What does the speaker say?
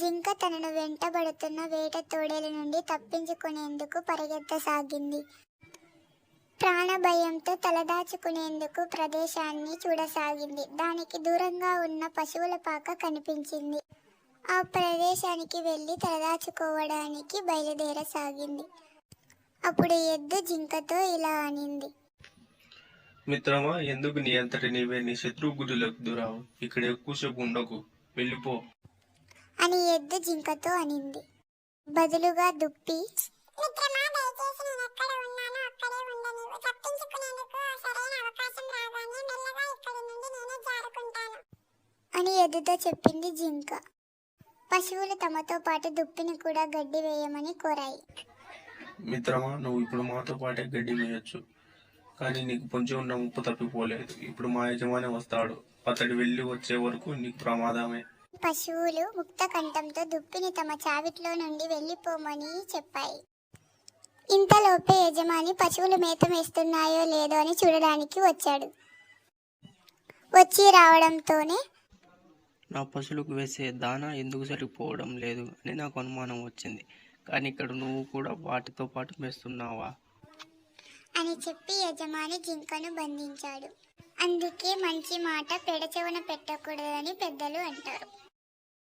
జింక తనను వెంటబడుతున్న వేట తోడేల నుండి తప్పించుకునేందుకు పరిగెత్తసాగింది. ప్రాణభయంతో తలదాచుకునేందుకు ప్రదేశాన్ని చూడసాగింది. దానికి దూరంగా ఉన్న పశువుల పాక కనిపించింది. ఆ ప్రదేశానికి వెళ్ళి తలదాచుకోవడానికి బయలుదేరసాగింది. అప్పుడు ఎద్దు జింకతో ఇలా అనింది. మిత్రమా ఎందుకు నీ అంతటి నీవే నీ శత్రువు గుడిలోకి దూరావు? ఇక్కడ ఎక్కువసేపు ఉండకు వెళ్ళిపో. అని ఎద్దు జింకతో అనింది. బదులుగా దుప్పి మిత్రమా దయచేసి నేను ఎక్కడ ఉన్నానో అక్కడే ఉండనివ్వు. తప్పించుకునేందుకు సరైన అవకాశం రాగానే మెల్లగా ఇక్కడి నుండి నేను జారుకుంటాను. అని ఎద్దుతో చెప్పింది జింక. పశువులు తమతో పాటు దుప్పిని కూడా గడ్డి వేయమని కోరాయి. మిత్రమా నువ్వు ఇప్పుడు మాతో పాటే గడ్డి మేయొచ్చు కానీ నీకు పొంచి ఉన్న ముప్పు తప్పిపోలేదు. ఇప్పుడు మా యజమాని వస్తాడు. అతడు వెళ్ళి వచ్చే వరకు నీకు ప్రమాదమే. పశువులు ముక్త కంఠంతో దుప్పిని తమ చావిట్లో నుండి వెళ్ళిపోమని చెప్పాయి. ఇంతలోపే యజమాని పశువులు మేత మేస్తున్నాయో లేదో అని చూడడానికి వచ్చాడు. వచ్చి రావడంతోనే నా పశువులకు వేసే దానా ఎందుకు సరిపోవడం లేదు అని నాకు అనుమానం వచ్చింది. కానీ ఇక్కడ నువ్వు కూడా వాటితో పాటు మేస్తున్నావా? అని చెప్పి యజమాని జింకను బంధించాడు. అందుకే మంచి మాట పెడచెవన పెట్టకూడదని పెద్దలు అంటారు.